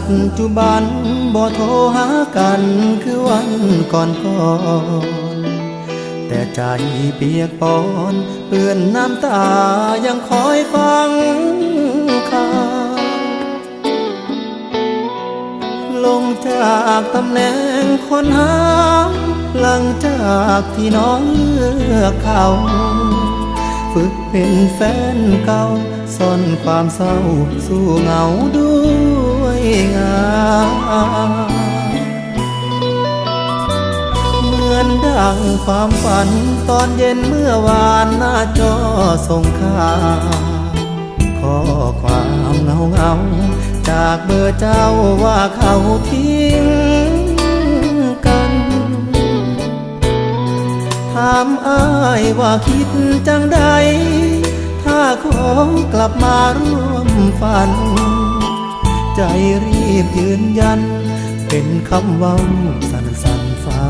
จจุบันบ่โทรหากันคือวันก่อนก่อนแต่ใจเปียกปอนเปื้อนน้ำตายังคอยฟังข่าวลงจากตำแหน่งคนหาหลังจากที่น้องเลือกเขาฝึกเป็นแฟนเก่าซ่อนความเศร้า สู้เหงาด้วย งานเหมือนดังความฝันตอนเย็นเมื่อวานหน้าจอส่งข่าวข้อความเงาเงาๆจากเบอร์เจ้าว่าเขาทิ้งกันถามอ้ายว่าคิดจังใด ถ้าขอกลับมาร่วมฝัน ใจรีบยืนยัน เป็นคำเว้าสันสันฟ้า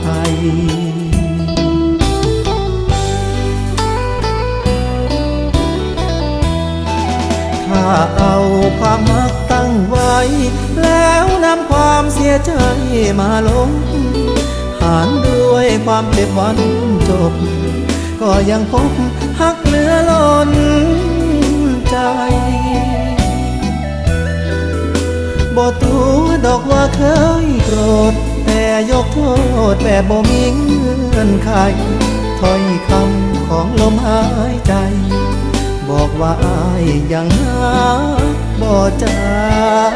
ไทยถ้าเอาความรักตั้งไว้ แล้วนำความเสียใจมาลง หารด้วยความเจ็บวันจบ ก็ยังพบหักเหลือล้นใจ บ่ตัวดอกว่าเคยโกรธ แต่ยกโทษแบบบ่มีเงื่อนไขถ้อยคำของลมหายใจ บอกว่าอายยังหาบ่จาง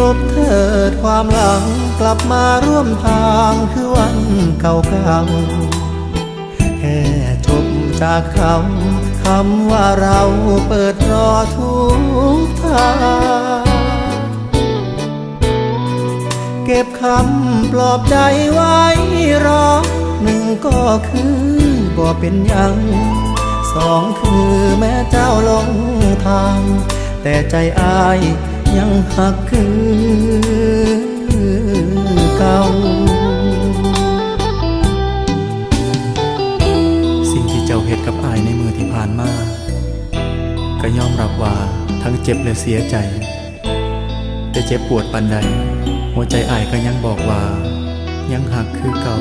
ลบเถิดความหลังกลับมาร่วมทางคือวันเก่าๆแค่ จากคำคำว่าเราเปิดรอทุกทางเก็บคำปลอบใจไว้รอหนึ่งก็คือบ่เป็นยังสองคือแม้เจ้าลงทาง แต่ใจอายยังหักคือเก่า เจ้าเฮ็ดกับอายในมือที่ผ่านมาก็ยอมรับว่าทั้งเจ็บและเสียใจ แต่เจ็บปวดปันใด หัวใจอายก็ยังบอกว่า ยังหักคือเก่า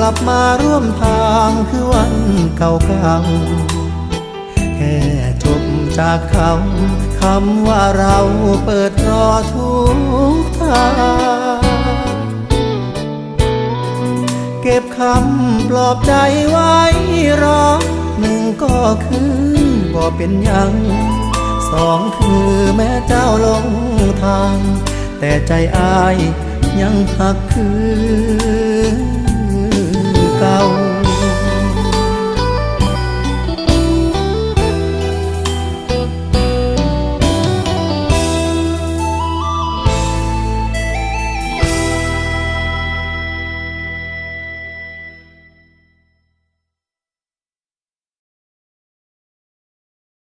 กลับมาร่วมทางคือวันเก่าๆแค่จบจากคำคำว่าเราเปิดรอทุกทางเก็บคำปลอบใจไว้รอหนึ่งก็คือบ่เป็นยังสองคือแม้เจ้าลงทาง แต่ใจอายยังหักคือ เก่า